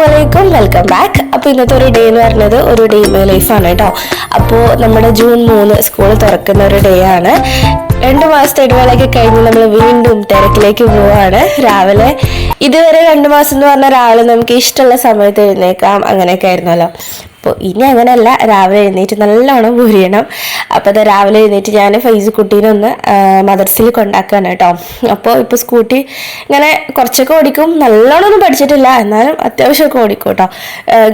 അസ്സലാമു അലൈക്കും welcome back അപ്പോൾ ഇന്നത്തെ ഒരു ഡേ എന്ന് പറയുന്നത് ഒരു ഡേ മൈ ആണ് കേട്ടോ അപ്പോൾ നമ്മുടെ ജൂൺ മൂന്ന് സ്കൂൾ തുറക്കുന്ന ഒരു ഡേ ആണ്. രണ്ട് മാസത്തെ ഇടവേളയൊക്കെ കഴിഞ്ഞ് നമ്മൾ വീണ്ടും തിരക്കിലേക്ക് പോവാണ്. രാവിലെ ഇതുവരെ രണ്ട് മാസം എന്ന് പറഞ്ഞാൽ രാവിലെ നമുക്ക് ഇഷ്ടമുള്ള സമയത്ത് എഴുന്നേക്കാം അങ്ങനെയൊക്കെ ആയിരുന്നല്ലോ. അപ്പോൾ ഇനി അങ്ങനെയല്ല. രാവിലെ എഴുന്നേറ്റ് നല്ലോണം പൊരിയണം അപ്പോൾ അത് രാവിലെ എഴുന്നേറ്റ് ഞാൻ ഫൈസ് കുട്ടീനെ ഒന്ന് മദർസിൽ കൊണ്ടാക്കുകയാണ് കേട്ടോ. അപ്പോൾ ഇപ്പോൾ സ്കൂട്ടി ഇങ്ങനെ കുറച്ചൊക്കെ ഓടിക്കും. നല്ലോണം ഒന്നും പഠിച്ചിട്ടില്ല. എന്നാലും അത്യാവശ്യമൊക്കെ ഓടിക്കും കേട്ടോ.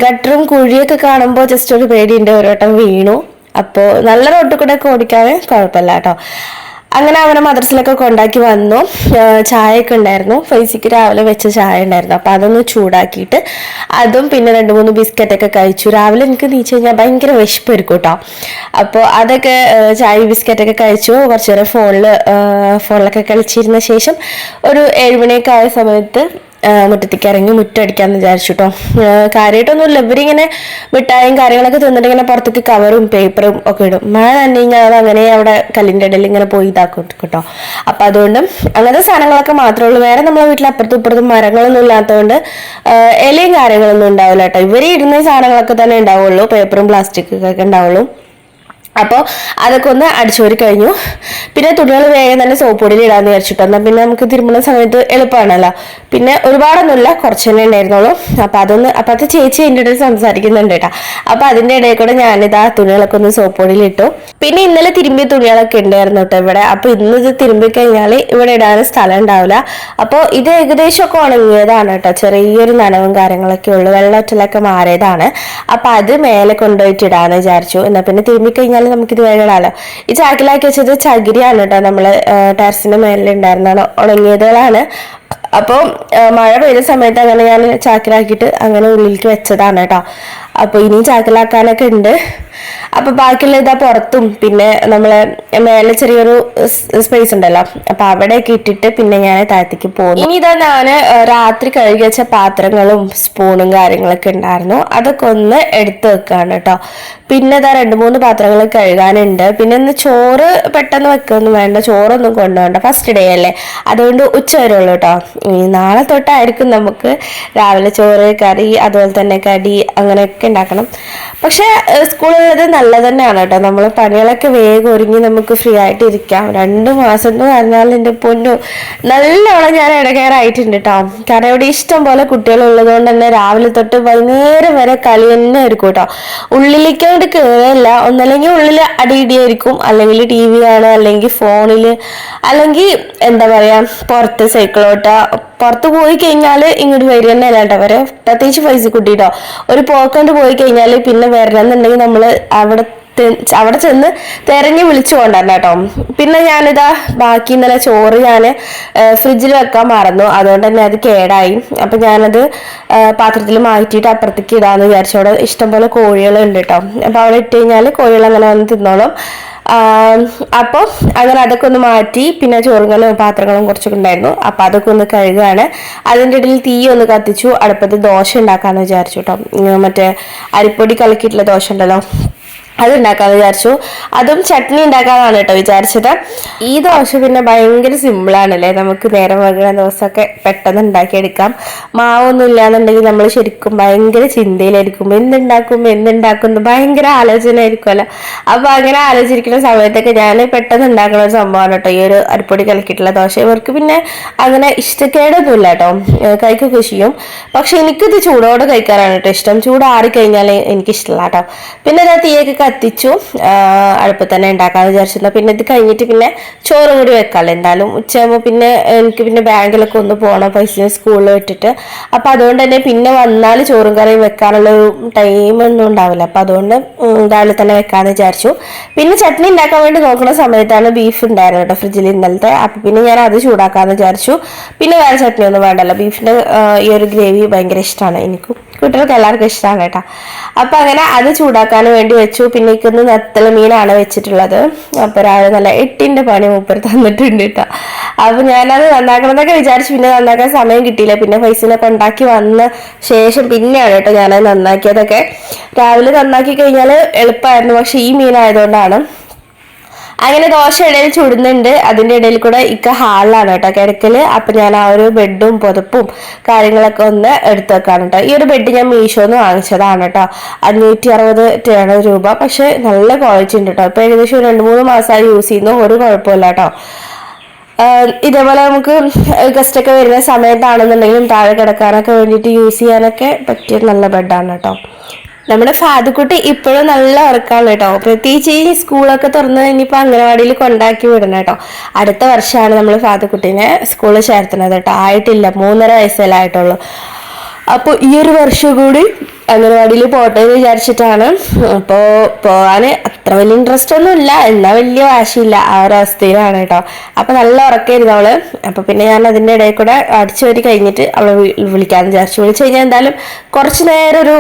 ഗട്ടറും കുഴിയൊക്കെ കാണുമ്പോൾ ജസ്റ്റ് ഒരു പേടിയുണ്ട്. ഒരു വട്ടം വീണു. അപ്പോൾ നല്ല റോട്ടിൽ കൂടെ ഒക്കെ ഓടിക്കാൻ കുഴപ്പമില്ല കേട്ടോ. അങ്ങനെ അവനെ മദ്രസിലൊക്കെ കൊണ്ടാക്കി വന്നു. ചായയൊക്കെ ഉണ്ടായിരുന്നു. ഫൈസിക്ക് രാവിലെ വെച്ച ചായ ഉണ്ടായിരുന്നു. അപ്പൊ അതൊന്ന് ചൂടാക്കിയിട്ട് അതും പിന്നെ രണ്ട് മൂന്ന് ബിസ്ക്കറ്റൊക്കെ കഴിച്ചു. രാവിലെ എനിക്ക് നീച്ച് കഴിഞ്ഞാൽ ഭയങ്കര വിശപ്പ് വിശപ്പായിരിക്കും കേട്ടോ അപ്പോൾ അതൊക്കെ ചായ ബിസ്ക്കറ്റൊക്കെ കഴിച്ചു. കുറച്ച് നേരം ഫോണിൽ ഫോണിലൊക്കെ കളിച്ചിരുന്ന ശേഷം ഒരു ഏഴുമണിയൊക്കെ ആയ സമയത്ത് മുറ്റത്തേക്ക് ഇറങ്ങി മുറ്റടിക്കാന്ന് വിചാരിച്ചു കേട്ടോ കാര്യമായിട്ടൊന്നുമില്ല ഇവരിങ്ങനെ മിഠായും കാര്യങ്ങളൊക്കെ തിന്നിട്ട് ഇങ്ങനെ പുറത്തേക്ക് കവറും പേപ്പറും ഒക്കെ ഇടും. മഴ തന്നെ കഴിഞ്ഞാൽ അങ്ങനെ അവിടെ കല്ലിന്റെ ഇടയിൽ ഇങ്ങനെ പോയി ഇതാക്കും കേട്ടോ. അപ്പം അതുകൊണ്ട് അങ്ങനത്തെ സാധനങ്ങളൊക്കെ മാത്രമേ ഉള്ളൂ. വേറെ നമ്മളെ വീട്ടിൽ അപ്പുറത്തും ഇപ്പുറത്തും മരങ്ങളൊന്നും ഇല്ലാത്തതുകൊണ്ട് ഇലയും കാര്യങ്ങളൊന്നും ഉണ്ടാവില്ല കേട്ടോ. ഇവർ ഇടുന്ന സാധനങ്ങളൊക്കെ തന്നെ ഉണ്ടാവുള്ളൂ. പേപ്പറും പ്ലാസ്റ്റിക്കൊക്കെ ഉണ്ടാവുള്ളൂ. അപ്പോൾ അതൊക്കെ ഒന്ന് അടിച്ചോരി കഴിഞ്ഞു. പിന്നെ തുണികൾ വേഗം തന്നെ സോപ്പ് പൊടിയിൽ ഇടാന്ന് വിചാരിച്ചിട്ട് എന്നാൽ പിന്നെ നമുക്ക് തിരുമ്പുന്ന സമയത്ത് എളുപ്പമാണല്ലോ പിന്നെ ഒരുപാടൊന്നുമില്ല കുറച്ച് തന്നെ ഉണ്ടായിരുന്നുള്ളൂ. അപ്പോൾ അതൊന്ന് അപ്പോൾ അത് ചേച്ചി എന്റെ ഇടയിൽ സംസാരിക്കുന്നുണ്ട് കേട്ടോ. അപ്പോൾ അതിന്റെ ഇടയിൽ കൂടെ ഞാനിത് ആ തുണികളൊക്കെ ഒന്ന് സോപ്പ് പൊടിയിൽ ഇട്ടു. പിന്നെ ഇന്നലെ തിരുമ്പിയ തുണികളൊക്കെ ഉണ്ടായിരുന്നു കേട്ടോ ഇവിടെ. അപ്പോൾ ഇന്ന് ഇത് തിരുമ്പി കഴിഞ്ഞാൽ ഇവിടെ ഇടാൻ സ്ഥലം ഉണ്ടാവില്ല. അപ്പോൾ ഇത് ഏകദേശമൊക്കെ ഉണങ്ങിയതാണ് കേട്ടോ. ചെറിയൊരു നനവും കാര്യങ്ങളൊക്കെ ഉള്ളു. വെള്ളത്തിലൊക്കെ മാറിയതാണ്. അപ്പോൾ അത് മേലെ കൊണ്ടുപോയിട്ട് ഇടാമെന്ന് വിചാരിച്ചു. എന്നാൽ പിന്നെ തിരുമ്പി കഴിഞ്ഞാൽ നമുക്കിത് വേഗം ഇടാലോ ഈ ചാക്കിലാക്കി വെച്ചത് ചകിരിയാണ് കേട്ടോ നമ്മൾ മേലിൽ ഉണ്ടായിരുന്നാണ് ഉണങ്ങിയതുകളാണ്. അപ്പോൾ മഴ പെയ്ത സമയത്ത് അങ്ങനെ ഞാൻ ചാക്കിലാക്കിയിട്ട് അങ്ങനെ ഉള്ളിലേക്ക് വെച്ചതാണ് കേട്ടോ. അപ്പോൾ ഇനിയും ചാക്കിലാക്കാനൊക്കെ ഉണ്ട് അപ്പോൾ ബാക്കിയുള്ള ഇതാ പുറത്തും. പിന്നെ നമ്മളെ മേലെ ചെറിയൊരു സ്പേസ് ഉണ്ടല്ലോ. അപ്പൊ അവിടെയൊക്കെ ഇട്ടിട്ട് പിന്നെ ഞാൻ താഴത്തേക്ക് പോകുന്നു. ഇനി ഇതാ ഞാൻ രാത്രി കഴുകി വെച്ച പാത്രങ്ങളും സ്പൂണും കാര്യങ്ങളൊക്കെ ഉണ്ടായിരുന്നു. അതൊക്കെ ഒന്ന് എടുത്തു വെക്കുകയാണ് കേട്ടോ. പിന്നെ ഇതാ രണ്ട് മൂന്ന് പാത്രങ്ങൾ കഴുകാനുണ്ട്. പിന്നെ ഇന്ന് ചോറ് പെട്ടെന്ന് വെക്കൊന്നും വേണ്ട. ചോറൊന്നും കൊണ്ടുപോകണ്ട. ഫസ്റ്റ് ഡേ അല്ലേ? അതുകൊണ്ട് ഉച്ച വരുള്ളൂ കേട്ടോ. ഇനി നാളെ തൊട്ടായിരിക്കും നമുക്ക് രാവിലെ ചോറ് കറി അതുപോലെ തന്നെ കടി അങ്ങനെയൊക്കെ ഉണ്ടാക്കണം. പക്ഷേ സ്കൂളുള്ളത് നല്ലത് തന്നെയാണ് കേട്ടോ. നമ്മൾ പണികളൊക്കെ വേഗം ഒരുങ്ങി നമുക്ക് ഫ്രീ ആയിട്ട് ഇരിക്കാം. രണ്ട് മാസം എന്ന് പറഞ്ഞാൽ എന്റെ പൊന്നു നല്ലോണം ഞാൻ ഇടകയറായിട്ടുണ്ട് കേട്ടോ. കാരണം ഇവിടെ ഇഷ്ടം പോലെ കുട്ടികളുള്ളത് കൊണ്ട് തന്നെ രാവിലെ തൊട്ട് വൈകുന്നേരം വരെ കളി തന്നെ ആയിരിക്കും കേട്ടോ. ഉള്ളിലേക്ക് അങ്ങോട്ട് കയറില്ല ഒന്നല്ലെങ്കിൽ ഉള്ളിൽ അടിയിടിയായിരിക്കും അല്ലെങ്കിൽ ടി വി കാണുക അല്ലെങ്കിൽ ഫോണിൽ അല്ലെങ്കിൽ എന്താ പറയാ പുറത്ത് സൈക്കിളോട്ട പുറത്ത് പോയി കഴിഞ്ഞാൽ ഇങ്ങോട്ട് വരിക തന്നെ അല്ലാണ്ട് അവരെ പ്രത്യേകിച്ച് പൈസ കുട്ടിട്ടോ ഒരു പോക്കണ്ട് പോയി കഴിഞ്ഞാൽ പിന്നെ വരണം എന്നുണ്ടെങ്കിൽ നമ്മൾ അവിടെ അവിടെ ചെന്ന് തെരഞ്ഞു വിളിച്ചു കൊണ്ടുവരണം കേട്ടോ. പിന്നെ ഞാനിതാ ബാക്കി ഇന്നലെ ചോറ് ഞാൻ ഫ്രിഡ്ജിൽ വെക്കാൻ മറന്നു. അതുകൊണ്ട് തന്നെ അത് കേടായി. അപ്പം ഞാനത് പാത്രത്തിൽ മാറ്റിയിട്ട് അപ്പുറത്തേക്ക് ഇടാന്ന് വിചാരിച്ചു. അവിടെ ഇഷ്ടംപോലെ കോഴികളുണ്ട് കേട്ടോ. അപ്പം അവിടെ ഇട്ട് കഴിഞ്ഞാൽ കോഴികൾ അങ്ങനെ വന്ന് തിന്നോളും. അപ്പോൾ അങ്ങനെ അതൊക്കെ ഒന്ന് മാറ്റി പിന്നെ ചോറുകളും പാത്രങ്ങളും കുറച്ചൊക്കെ ഉണ്ടായിരുന്നു. അപ്പം അതൊക്കെ ഒന്ന് കഴുകുകയാണ് അതിന്റെ ഇടയിൽ തീ ഒന്ന് കത്തിച്ചു. അടുപ്പത്ത് ദോശ ഉണ്ടാക്കാമെന്ന് വിചാരിച്ചു കേട്ടോ. മറ്റേ അരിപ്പൊടി കലക്കിയിട്ടുള്ള ദോശ ഉണ്ടല്ലോ അത് ഉണ്ടാക്കാന്ന് വിചാരിച്ചു. അതും ചട്നി ഉണ്ടാക്കാന്നാണ് കേട്ടോ വിചാരിച്ചത്. ഈ ദോശ പിന്നെ ഭയങ്കര സിമ്പിളാണല്ലേ നമുക്ക് നേരം വൈകുന്ന ദിവസമൊക്കെ പെട്ടെന്ന് ഉണ്ടാക്കിയെടുക്കാം. മാവൊന്നും ഇല്ലാന്നുണ്ടെങ്കിൽ നമ്മൾ ശരിക്കും ഭയങ്കര ചിന്തയിലായിരിക്കും. എന്തുണ്ടാക്കും എന്തുണ്ടാക്കും ഭയങ്കര ആലോചന ആയിരിക്കുമല്ലോ അപ്പൊ അങ്ങനെ ആലോചിക്കുന്ന സമയത്തൊക്കെ ഞാൻ പെട്ടെന്ന് ഉണ്ടാക്കുന്ന ഒരു സംഭവമാണ് കേട്ടോ. ഈ ഒരു അരിപ്പൊടി കലക്കിയിട്ടുള്ള ദോശ. ഇവർക്ക് പിന്നെ അങ്ങനെ ഇഷ്ടക്കേടൊന്നുമില്ല കേട്ടോ. കഴിക്കുക ചെയ്യും. പക്ഷെ എനിക്കിത് ചൂടോടെ കഴിക്കാനാണ് കേട്ടോ ഇഷ്ടം. ചൂടാറി കഴിഞ്ഞാൽ എനിക്കിഷ്ടമല്ല കേട്ടോ. പിന്നെ തീയൊക്കെ കത്തിച്ചു. അടുപ്പിൽ തന്നെ ഉണ്ടാക്കാന്ന് വിചാരിച്ചിരുന്നു. പിന്നെ ഇത് കഴിഞ്ഞിട്ട് പിന്നെ ചോറും കൂടി വെക്കാമല്ലോ എന്തായാലും ഉച്ചയാകുമ്പോൾ പിന്നെ എനിക്ക് പിന്നെ ബാങ്കിലൊക്കെ ഒന്ന് പോകണം പൈസ സ്കൂളിൽ വിട്ടിട്ട്. അപ്പം അതുകൊണ്ട് തന്നെ പിന്നെ വന്നാൽ ചോറും കറിയും വെക്കാനുള്ള ഒരു ടൈം ഒന്നും ഉണ്ടാവില്ല. അപ്പം അതുകൊണ്ട് രാവിലെ തന്നെ വെക്കാമെന്ന് വിചാരിച്ചു. പിന്നെ ചട്നി ഉണ്ടാക്കാൻ വേണ്ടി നോക്കുന്ന സമയത്താണ് ബീഫ് ഉണ്ടായിരുന്നു കേട്ടോ ഫ്രിഡ്ജിൽ ഇന്നലത്തെ. അപ്പം പിന്നെ ഞാൻ അത് ചൂടാക്കാമെന്ന് വിചാരിച്ചു. പിന്നെ വേറെ ചട്നി ഒന്നും വേണ്ടല്ലോ. ബീഫിന്റെ ഈ ഒരു ഗ്രേവി ഭയങ്കര ഇഷ്ടമാണ് എനിക്കും. കുട്ടികൾക്ക് എല്ലാവർക്കും ഇഷ്ടമാണ് കേട്ടോ. അപ്പോൾ അങ്ങനെ അത് ചൂടാക്കാൻ വേണ്ടി വെച്ചു. പിന്നെ ഇക്കുന്ന നത്തല മീനാണ് വെച്ചിട്ടുള്ളത്. അപ്പോൾ രാവിലെ നല്ല എട്ടിന്റെ പണി മൂപ്പർ തന്നിട്ടുണ്ട് കേട്ടോ. അപ്പോൾ ഞാനത് നന്നാക്കണമെന്നൊക്കെ വിചാരിച്ചു. പിന്നെ നന്നാക്കാൻ സമയം കിട്ടിയില്ല. പിന്നെ പൈസനൊക്കെ ഉണ്ടാക്കി വന്ന ശേഷം പിന്നെയാണ് കേട്ടോ ഞാനത് നന്നാക്കിയതൊക്കെ. രാവിലെ നന്നാക്കി കഴിഞ്ഞാൽ എളുപ്പമായിരുന്നു പക്ഷേ ഈ മീനായതുകൊണ്ടാണ് അങ്ങനെ ദോശ ഇടയിൽ ചുടുന്നുണ്ട്. അതിന്റെ ഇടയിൽ കൂടെ ഇക്ക ഹാളിലാണ് കേട്ടോ കിടക്കൽ. അപ്പൊ ഞാൻ ആ ഒരു ബെഡും പുതപ്പും കാര്യങ്ങളൊക്കെ ഒന്ന് എടുത്തു വെക്കാണ് കേട്ടോ. ഈ ഒരു ബെഡ് ഞാൻ മീഷോന്ന് വാങ്ങിച്ചതാണ് കേട്ടോ. അഞ്ഞൂറ്റി അറുപത് രൂപ. പക്ഷെ നല്ല ക്വാളിറ്റി ഉണ്ട് കേട്ടോ. ഇപ്പൊ ഏകദേശം രണ്ട് മൂന്ന് മാസമായി യൂസ് ചെയ്യുന്നു. ഒരു കുഴപ്പമില്ല കേട്ടോ. ഇതേപോലെ നമുക്ക് ഗസ്റ്റ് ഒക്കെ വരുന്ന സമയത്താണെന്നുണ്ടെങ്കിലും താഴെ കിടക്കാനൊക്കെ വേണ്ടിയിട്ട് യൂസ് ചെയ്യാനൊക്കെ പറ്റിയ നല്ല ബെഡാണ് കേട്ടോ. നമ്മുടെ ഫാദുക്കുട്ടി ഇപ്പോഴും നല്ല ഉറക്കാണ് കേട്ടോ. പ്രത്യേകിച്ച് ഈ സ്കൂളൊക്കെ തുറന്ന് ഇനിയിപ്പോൾ അംഗനവാടിയിൽ കൊണ്ടാക്കി വിടണം കേട്ടോ. അടുത്ത വർഷമാണ് നമ്മൾ ഫാദുക്കുട്ടീനെ സ്കൂളിൽ ചേർത്തുന്നത് കേട്ടോ. ആയിട്ടില്ല മൂന്നര വയസ്സല്ലേ ആയിട്ടുള്ളൂ. അപ്പോൾ ഈ ഒരു വർഷം കൂടി അംഗനവാടിയിൽ പോട്ടെ എന്ന് വിചാരിച്ചിട്ടാണ്. അപ്പോൾ പോകാൻ അത്ര വലിയ ഇൻട്രസ്റ്റ് ഒന്നും ഇല്ല. എന്നാൽ വലിയ വാശിയില്ല. ആ ഒരു അവസ്ഥയിലാണ് കേട്ടോ. അപ്പോൾ നല്ല ഉറക്കമായിരുന്നു അവൾ. അപ്പോൾ പിന്നെ ഞാൻ അതിന്റെ ഇടയിൽ കൂടെ അടിച്ചു വരി കഴിഞ്ഞിട്ട് അവളെ വിളിക്കാൻ വിചാരിച്ചു. വിളിച്ചു കഴിഞ്ഞാൽ എന്തായാലും കുറച്ച് നേരം ഒരു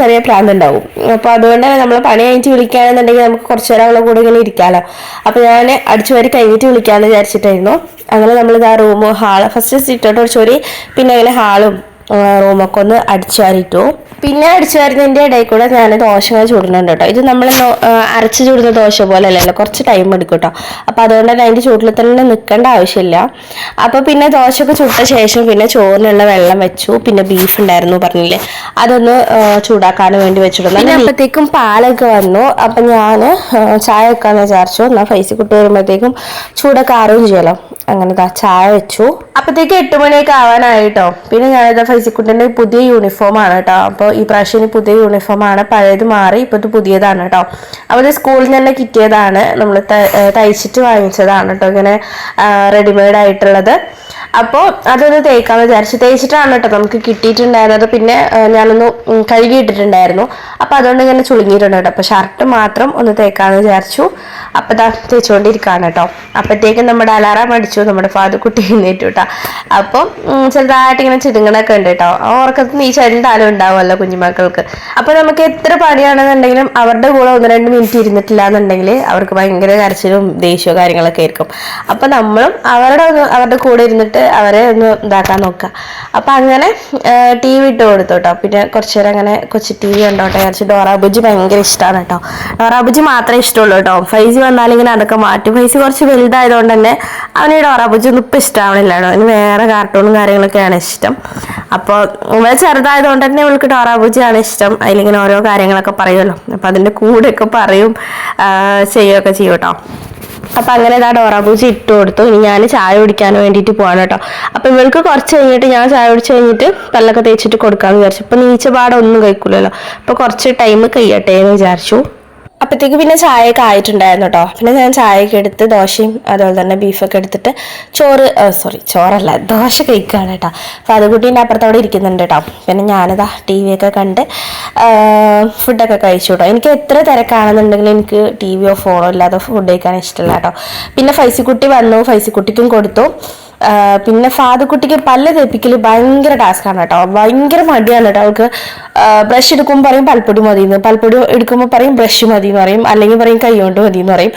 ചെറിയ പ്രാന്ത് ഉണ്ടാവും. അപ്പോൾ അതുകൊണ്ട് നമ്മൾ പണി കഴിഞ്ഞിട്ട് വിളിക്കുകയാണെന്നുണ്ടെങ്കിൽ നമുക്ക് കുറച്ച് നേരം അവളെ കൂടെ ഇങ്ങനെ ഇരിക്കാമല്ലോ അപ്പോൾ ഞാൻ അടിച്ചു വരി കഴിഞ്ഞിട്ട് വിളിക്കാമെന്ന് വിചാരിച്ചിട്ടായിരുന്നു. അങ്ങനെ നമ്മൾ ഇതാ റൂമ് ഹാൾ ഫസ്റ്റ് സിറ്റോട്ട് അടിച്ചു വരി പിന്നെ അങ്ങനെ ഹാളും റൂമൊക്കെ ഒന്ന് അടിച്ചു വാരിട്ടു പിന്നെ അടിച്ചു വരുന്നതിന്റെ ഇടയിൽ കൂടെ ഞാൻ ദോശ ചൂടുന്നുണ്ട് കേട്ടോ. ഇത് നമ്മൾ അരച്ച് ചൂടുന്ന ദോശ പോലെ അല്ലല്ലോ. കുറച്ച് ടൈം എടുക്കും കേട്ടോ. അപ്പോൾ അതുകൊണ്ട് തന്നെ അതിന്റെ ചൂട്ടിൽ തന്നെ നിൽക്കേണ്ട ആവശ്യമില്ല. അപ്പോൾ പിന്നെ ദോശയൊക്കെ ചുട്ട ശേഷം പിന്നെ ചോറിനുള്ള വെള്ളം വെച്ചു. പിന്നെ ബീഫ് ഉണ്ടായിരുന്നു പറഞ്ഞില്ലേ. അതൊന്ന് ചൂടാക്കാൻ വേണ്ടി വെച്ചിടുന്നു പിന്നെ അപ്പോഴത്തേക്കും പാലൊക്കെ വന്നു. അപ്പം ഞാൻ ചായ വെക്കാന്ന് വിചാരിച്ചു. എന്നാൽ പൈസ കുട്ടി വരുമ്പോഴത്തേക്കും ചൂടൊക്കെ ആറുകയും ചെയ്യലോ. അങ്ങനെ ചായ വെച്ചു. അപ്പോഴത്തേക്ക് എട്ട് മണിയൊക്കെ ആവാനായിട്ടോ പിന്നെ ഞാനിതാ ഫൈസിക്കുട്ടിന്റെ പുതിയ യൂണിഫോമാണ് കേട്ടോ. അപ്പോൾ ഈ പ്രാവശ്യം ഇനി പുതിയ യൂണിഫോം ആണ്. പഴയത് മാറി ഇപ്പോഴത്തെ പുതിയതാണ് കേട്ടോ ഇത് സ്കൂളിൽ നിന്ന് തന്നെ കിട്ടിയതാണ്. നമ്മൾ തയ്ച്ചിട്ട് വാങ്ങിച്ചതാണ് കേട്ടോ ഇങ്ങനെ റെഡിമെയ്ഡ് ആയിട്ടുള്ളത്. അപ്പോൾ അതൊന്ന് തേക്കാമെന്ന് വിചാരിച്ചു. തേച്ചിട്ടാണ് കേട്ടോ നമുക്ക് കിട്ടിയിട്ടുണ്ടായിരുന്നത്. പിന്നെ ഞാനൊന്ന് കഴുകിയിട്ടിട്ടുണ്ടായിരുന്നു അപ്പോൾ അതുകൊണ്ട് ഇങ്ങനെ ചുളുങ്ങിയിട്ടുണ്ട് കേട്ടോ. അപ്പോൾ ഷർട്ട് മാത്രം ഒന്ന് തേക്കാന്ന് വിചാരിച്ചു. അപ്പോൾ ഇതാ തേച്ചുകൊണ്ടിരിക്കുകയാണ് കേട്ടോ. അപ്പോഴത്തേക്കും നമ്മുടെ അലാറാം അടിച്ചു. നമ്മുടെ ഫാദർ കുട്ടി എഴുന്നേറ്റു കേട്ടോ. അപ്പം ഉം, ചെറുതായിട്ട് ഇങ്ങനെ ചിടുങ്ങണൊക്കെ ഉണ്ട് കേട്ടോ. ഈ നീ എന്തായാലും ഉണ്ടാവുമല്ലോ കുഞ്ഞുമക്കൾക്ക്. അപ്പോൾ നമുക്ക് എത്ര പണിയാണെന്നുണ്ടെങ്കിലും അവരുടെ കൂടെ ഒന്ന് രണ്ട് മിനിറ്റ് ഇരുന്നിട്ടില്ല എന്നുണ്ടെങ്കിൽ അവർക്ക് ഭയങ്കര കരച്ചിലും ദേഷ്യവും കാര്യങ്ങളൊക്കെ ആയിരിക്കും. അപ്പോൾ നമ്മളും അവരുടെ അവരുടെ കൂടെ ഇരുന്നിട്ട് അവരെ ഒന്ന് ഇതാക്കാൻ നോക്കുക. അപ്പോൾ അങ്ങനെ ടി വി ഇട്ട് കൊടുത്തു കേട്ടോ പിന്നെ കുറച്ച് നേരം അങ്ങനെ കൊച്ചു ടി വി കണ്ടോട്ടെ വിചാരിച്ച് ഡോറാബുജി ഭയങ്കര ഇഷ്ടമാണ് കേട്ടോ ഡോറാബുജി മാത്രമേ ഇഷ്ടമുള്ളൂ കേട്ടോ ഫൈസി വന്നാലിങ്ങനെ അതൊക്കെ മാറ്റും. ഫൈസി കുറച്ച് വലുതായതുകൊണ്ട് തന്നെ അവന് ഡോറാബുജി ഒന്നും ഇപ്പം ഇഷ്ടമാവണില്ല അവന് വേറെ കാർട്ടൂണും കാര്യങ്ങളൊക്കെയാണ് ഇഷ്ടം. അപ്പോൾ ഇവ ചെറുതായതുകൊണ്ട് തന്നെ ഇവൾക്ക് ഡോറാബുജിയാണ് ഇഷ്ടം. അതിലിങ്ങനെ ഓരോ കാര്യങ്ങളൊക്കെ പറയുമല്ലോ അപ്പം അതിന്റെ കൂടെയൊക്കെ പറയും ചെയ്യുകയൊക്കെ ചെയ്യും കേട്ടോ അപ്പൊ അങ്ങനെ ഇതാ ഡോറാബൂജി ഇട്ട് കൊടുത്തു. ഇനി ഞാൻ ചായ കുടിക്കാൻ വേണ്ടിയിട്ട് പോവാണ് കേട്ടോ. അപ്പൊ ഇവൾക്ക് കുറച്ച് കഴിഞ്ഞിട്ട് ഞാൻ ചായ കുടിച്ച് കഴിഞ്ഞിട്ട് പല്ലൊക്കെ തേച്ചിട്ട് കൊടുക്കാന്ന് വിചാരിച്ചു. ഇപ്പൊ നീച്ചപാടൊന്നും കഴിക്കൂലല്ലോ. അപ്പൊ കുറച്ച് ടൈം കഴിയട്ടെ എന്ന് വിചാരിച്ചു. അപ്പോഴത്തേക്ക് പിന്നെ ചായയൊക്കെ ആയിട്ടുണ്ടായിരുന്നു കേട്ടോ പിന്നെ ഞാൻ ചായയൊക്കെ എടുത്ത് ദോശയും അതുപോലെ തന്നെ ബീഫൊക്കെ എടുത്തിട്ട് ചോറ് സോറി ചോറല്ല ദോശ കഴിക്കുകയാണ് കേട്ടോ അപ്പോൾ എന്റെ അപ്പുറത്തോടെ ഇരിക്കുന്നുണ്ട് കേട്ടോ പിന്നെ ഞാനിതാ ടി വി ഒക്കെ കണ്ട് ഫുഡൊക്കെ കഴിച്ചു കേട്ടോ എനിക്ക് എത്ര തിരക്കാണെന്നുണ്ടെങ്കിലും എനിക്ക് ടി വിയോ ഫോണോ ഇല്ലാതെ ഫുഡ് കഴിക്കാൻ ഇഷ്ടമല്ല കേട്ടോ പിന്നെ ഫൈസിക്കുട്ടി വന്നു ഫൈസിക്കുട്ടിക്കും കൊടുത്തു. പിന്നെ ഫാദുക്കുട്ടിക്ക് പല്ല് തേപ്പിക്കൽ ഭയങ്കര ടാസ്ക്കാണ് കേട്ടോ. ഭയങ്കര മടിയാണ് കേട്ടോ. അവൾക്ക് ബ്രഷ് എടുക്കുമ്പോൾ പറയും പൽപ്പൊടി മതി എന്ന് പൽപ്പൊടി എടുക്കുമ്പോൾ പറയും ബ്രഷ് മതി എന്ന് പറയും. അല്ലെങ്കിൽ പറയും കൈ കൊണ്ട് മതി എന്ന് പറയും.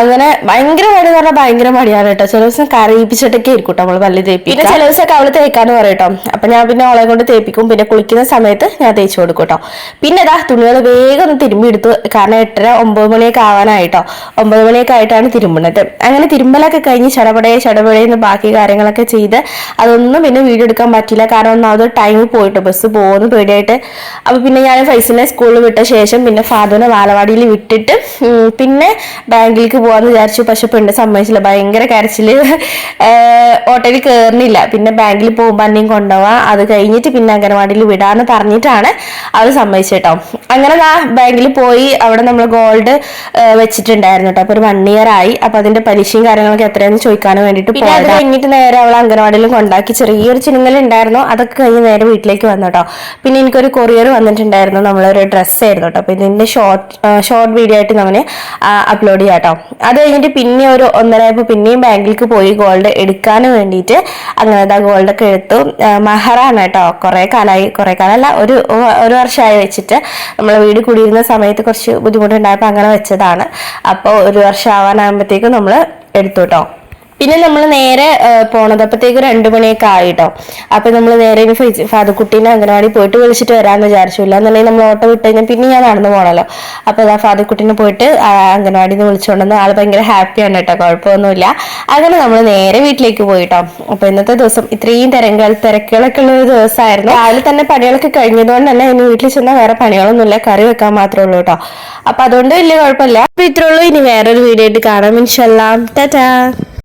അങ്ങനെ ഭയങ്കര മടി പറഞ്ഞാൽ ഭയങ്കര മടിയാണ് കേട്ടോ. ചില ദിവസം കരയിപ്പിച്ചിട്ടൊക്കെ ആയിരിക്കും കേട്ടോ അവൾ പല്ല് തേപ്പി പിന്നെ ചില ദിവസമൊക്കെ അവൾ തേക്കാന്ന് പറയും കേട്ടോ. അപ്പൊ ഞാൻ പിന്നെ അവളെ കൊണ്ട് തേപ്പിക്കും. പിന്നെ കുളിക്കുന്ന സമയത്ത് ഞാൻ തേച്ച് കൊടുക്കും കേട്ടോ. പിന്നെ ഇതാ തുണികൾ വേഗം ഒന്ന് തിരുമ്പി എടുത്തു കാരണം എട്ടര ഒമ്പത് മണിയൊക്കെ ആവാനായിട്ടോ ഒമ്പത് മണിയൊക്കെ ആയിട്ടാണ് തിരുമ്പുന്നത് അങ്ങനെ തിരുമ്പലൊക്കെ കഴിഞ്ഞ് ചടപടയെ ചടപടയെന്ന് ബാക്കി കാര്യങ്ങളൊക്കെ ചെയ്ത് അതൊന്നും പിന്നെ വീഡിയോ എടുക്കാൻ പറ്റില്ല. കാരണം ഒന്നാമത് ടൈം പോയിട്ട് ബസ് പോകുന്നു പേടിയായിട്ട്. അപ്പോൾ പിന്നെ ഞാൻ ഫൈസിനെ സ്കൂളിൽ വിട്ട ശേഷം പിന്നെ ഫാദറിനെ വാലവാടിയിൽ വിട്ടിട്ട് പിന്നെ ബാങ്കിലേക്ക് പോകാമെന്ന് വിചാരിച്ചു. പക്ഷെ പെണ്ണ് സമ്മതിച്ചില്ല. ഭയങ്കര കരച്ചിൽ. ഓട്ടോയിൽ കയറുന്നില്ല പിന്നെ ബാങ്കിൽ പോകുമ്പോൾ അന്നെയും കൊണ്ടുപോവാം അത് കഴിഞ്ഞിട്ട് പിന്നെ അംഗനവാടിയിൽ വിടാന്ന് പറഞ്ഞിട്ടാണ് അവർ സമ്മതിച്ചേട്ടോ അങ്ങനെ ആ ബാങ്കിൽ പോയി. അവിടെ നമ്മൾ ഗോൾഡ് വെച്ചിട്ടുണ്ടായിരുന്നു കേട്ടോ. അപ്പൊ ഒരു വൺ ഇയർ ആയി. അപ്പോൾ അതിന്റെ പലിശയും കാര്യങ്ങളൊക്കെ എത്രയാണെന്ന് ചോദിക്കാൻ വേണ്ടിയിട്ട് പിന്നെ അത് കഴിഞ്ഞിട്ട് നേരെ അവൾ അംഗനവാടിയിൽ കൊണ്ടാക്കി ചെറിയൊരു ചിനുങ്ങൽ ഉണ്ടായിരുന്നു. അതൊക്കെ കഴിഞ്ഞ് നേരെ വീട്ടിലേക്ക് വന്നു കേട്ടോ. പിന്നെ എനിക്കൊരു കൊറിയർ വന്നിട്ടുണ്ടായിരുന്നു. നമ്മളൊരു ഡ്രസ്സ് ആയിരുന്നു കേട്ടോ. അപ്പൊ ഇതിന്റെ ഷോർട്ട് ഷോർട്ട് വീഡിയോ ആയിട്ട് നമ്മൾ അപ്ലോഡ് ചെയ്യാം കേട്ടോ. അത് കഴിഞ്ഞിട്ട് പിന്നെ ഒരു ഒന്നരയപ്പോൾ പിന്നെയും ബാങ്കിലേക്ക് പോയി ഗോൾഡ് എടുക്കാൻ വേണ്ടിയിട്ട് അങ്ങനെ ഇതാ ഗോൾഡ് ഒക്കെ എടുത്തു. മഹറാണ് കേട്ടോ. കുറെ കാലമായി കുറെ കാലമല്ല ഒരു ഒരു വർഷമായി വെച്ചിട്ട് നമ്മൾ വീട് കൂടിയിരുന്ന സമയത്ത് കുറച്ച് ബുദ്ധിമുട്ടുണ്ടായപ്പോൾ അങ്ങനെ വെച്ചതാണ്. അപ്പോൾ ഒരു വർഷം ആവാനാകുമ്പോഴത്തേക്കും നമ്മൾ എടുത്തു കേട്ടോ. പിന്നെ നമ്മൾ നേരെ പോണത് അപ്പോഴത്തേക്ക് രണ്ടു മണിയൊക്കെ ആയിട്ടോ. അപ്പൊ നമ്മൾ നേരെ ഇനി ഫാദുക്കുട്ടീനെ അംഗനവാടി പോയിട്ട് വിളിച്ചിട്ട് വരാമെന്ന് വിചാരിച്ചു എന്നുണ്ടെങ്കിൽ നമ്മൾ ഓട്ടോ വിട്ട് കഴിഞ്ഞാൽ പിന്നെ ഞാൻ നടന്നു പോണല്ലോ. അപ്പൊ ആ ഫാദക്കുട്ടീനെ പോയിട്ട് അംഗനവാടിയിൽ നിന്ന് വിളിച്ചുകൊണ്ടെന്ന് ആൾ ഭയങ്കര ഹാപ്പിയാണ് കേട്ടോ. കുഴപ്പമൊന്നുമില്ല. അങ്ങനെ നമ്മൾ നേരെ വീട്ടിലേക്ക് പോയിട്ടോ. അപ്പൊ ഇന്നത്തെ ദിവസം ഇത്രയും തിരങ്ങൾ തിരക്കുകളൊക്കെ ഉള്ള ഒരു ദിവസമായിരുന്നു. രാവിലെ തന്നെ പണികളൊക്കെ കഴിഞ്ഞതുകൊണ്ട് തന്നെ ഇനി വീട്ടിൽ ചെന്നാൽ വേറെ പണികളൊന്നുമില്ല. കറി വെക്കാൻ മാത്രമേ ഉള്ളൂ കേട്ടോ. അപ്പൊ അതുകൊണ്ട് വലിയ കുഴപ്പമില്ല. അപ്പൊ ഇത്രയുള്ളൂ ഇനി വേറൊരു വീഡിയോ ആയിട്ട് കാണാം. ഇൻഷല്ലാം ടാറ്റാ.